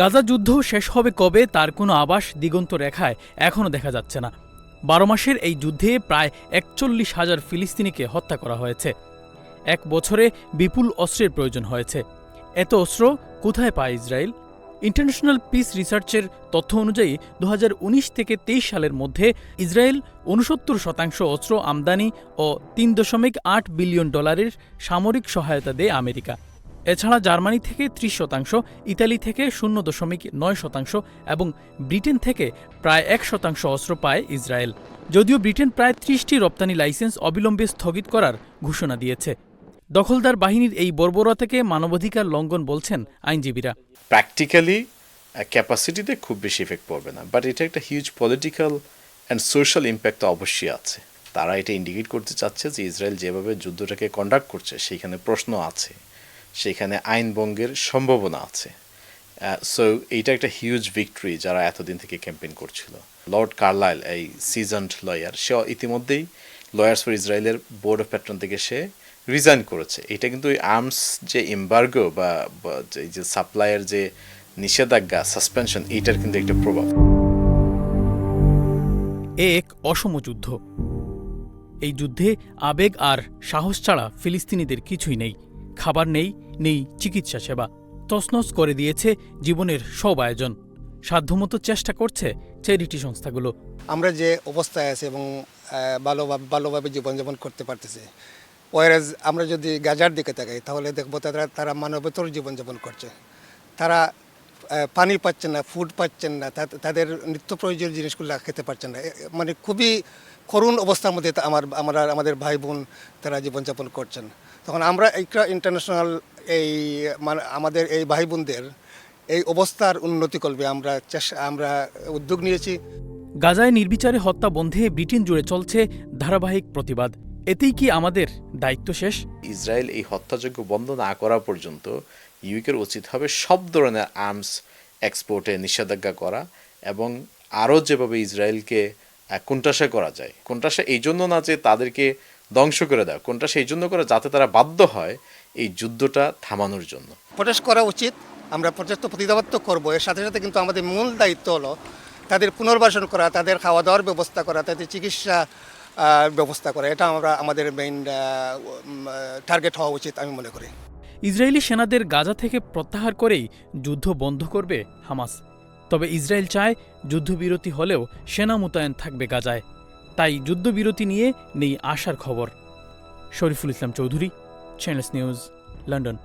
গাজা যুদ্ধ শেষ হবে কবে তার কোনো আবাস দিগন্ত রেখায় এখনও দেখা যাচ্ছে না। বারো মাসের এই যুদ্ধে প্রায় একচল্লিশ হাজার ফিলিস্তিনিকে হত্যা করা হয়েছে। এক বছরে বিপুল অস্ত্রের প্রয়োজন হয়েছে। এত অস্ত্র কোথায় পায় ইসরায়েল? ইন্টারন্যাশনাল পিস রিসার্চের তথ্য অনুযায়ী দু হাজার উনিশ থেকে তেইশ সালের মধ্যে ইসরায়েল উনসত্তর শতাংশ অস্ত্র আমদানি ও তিন দশমিক আট বিলিয়ন ডলারের সামরিক সহায়তা দেয় আমেরিকা। এছাড়া জার্মানি থেকে ত্রিশ শতাংশ, ইতালি থেকে শূন্য দশমিক নয় শতাংশ এবং ব্রিটেন থেকে প্রায় এক শতাংশ অস্ত্র পায় ইসরায়েল। যদিও ব্রিটেন প্রায় ত্রিশটি রপ্তানি লাইসেন্স অবিলম্বে স্থগিত করার ঘোষণা দিয়েছে। দখলদার বাহিনীর এই বর্বরতাকে মানবাধিকার লঙ্ঘন বলছেন আইনজীবীরা। প্র্যাকটিক্যালি ক্যাপাসিটিতে খুব বেশি ইফেক্ট পড়বে না বাট এটা একটা huge political and social impact তো অবশ্যই আছে। তারা এটা ইন্ডিকেট করতে চাচ্ছে যে ইসরায়েল যেভাবে যুদ্ধটাকে কন্ডাক্ট করছে, সেইখানে প্রশ্ন আছে। সেখানে আইন ভঙ্গের সম্ভাবনা আছে। সো এইটা একটা হিউজ ভিক্টরি যারা এতদিন থেকে ক্যাম্পেইন করছিল। লর্ড কার্লাইল এই সিজন্ড লয়ার সে ইতিমধ্যেই লয়ার্স ফর ইসরায়েলের বোর্ড অফ প্যাট্রন থেকে সে রিজাইন করেছে। এটা কিন্তু ওই আর্মস যে এম্বার্গো বা এই যে সাপ্লাইয়ের যে নিষেধাজ্ঞা সাসপেনশন এইটার কিন্তু একটা প্রভাব। এক অসম যুদ্ধ। এই যুদ্ধে আবেগ আর সাহস ছাড়া ফিলিস্তিনিদের কিছুই নেই। খাবার নেই নেই চিকিৎসা সেবা। তছনছ করে দিয়েছে জীবনের সব আয়োজন। সাধ্যমতো চেষ্টা করছে চ্যারিটি সংস্থাগুলো। আমরা যে অবস্থায় আছে এবং ভালোভাবে ভালোভাবে জীবনযাপন করতে পারতেছে ওয়ারাজ আমরা যদি গাজার দিকে তাকাই, তাহলে দেখব তারা তারা মানবতর জীবনযাপন করছে। তারা পানি পাচ্ছেন না ফুড পাচ্ছেন না তাদের নিত্য প্রয়োজনীয় জিনিসগুলো খেতে পারছেন না। মানে খুবই করুণ অবস্থার মধ্যে আমার, আমরা আমাদের ভাই বোন তারা জীবনযাপন করছেন। তখন আমরা একটা ইন্টারন্যাশনাল এই মানে আমাদের এই ভাই বোনদের এই অবস্থার উন্নতি করবে আমরা চেষ্টা আমরা উদ্যোগ নিয়েছি। গাজায় নির্বিচারে হত্যা বন্ধে ব্রিটেন জুড়ে চলছে ধারাবাহিক প্রতিবাদ। এতেই কি আমাদের দায়িত্ব শেষ? ইসরায়েল এই হত্যাযজ্ঞ বন্ধ না করা পর্যন্ত ইউকের উচিত হবে সব ধরনের আর্মস এক্সপোর্টে নিষেধাজ্ঞা করা এবং আরও যেভাবে ইসরায়েলকে কোণঠাসা করা যায়। কোণঠাসা এই জন্য না যে তাদেরকে ধ্বংস করে দেয়। কোনটা সেই জন্য করে যাতে তারা বাধ্য হয় এই যুদ্ধটা থামানোর জন্য। প্রটেস্ট করা উচিত। আমরা প্রতিবাদ তো করব। এর সাথে সাথে কিন্তু আমাদের মূল দায়িত্ব হলো তাদের পুনর্বাসন করা তাদের খাওয়া দাওয়ার ব্যবস্থা করা তাদের চিকিৎসা ব্যবস্থা করা। এটা আমরা আমাদের মেইন টার্গেট হওয়া উচিত আমি মনে করি। ইসরায়েলি সেনাদের গাজা থেকে প্রত্যাহার করেই যুদ্ধ বন্ধ করবে হামাস। তবে ইসরায়েল চায় যুদ্ধবিরতি হলেও সেনা মোতায়েন থাকবে গাজায়। তাই যুদ্ধবিরতি নিয়ে নেই আসার খবর। Shariful Islam Chowdhury Channel S news London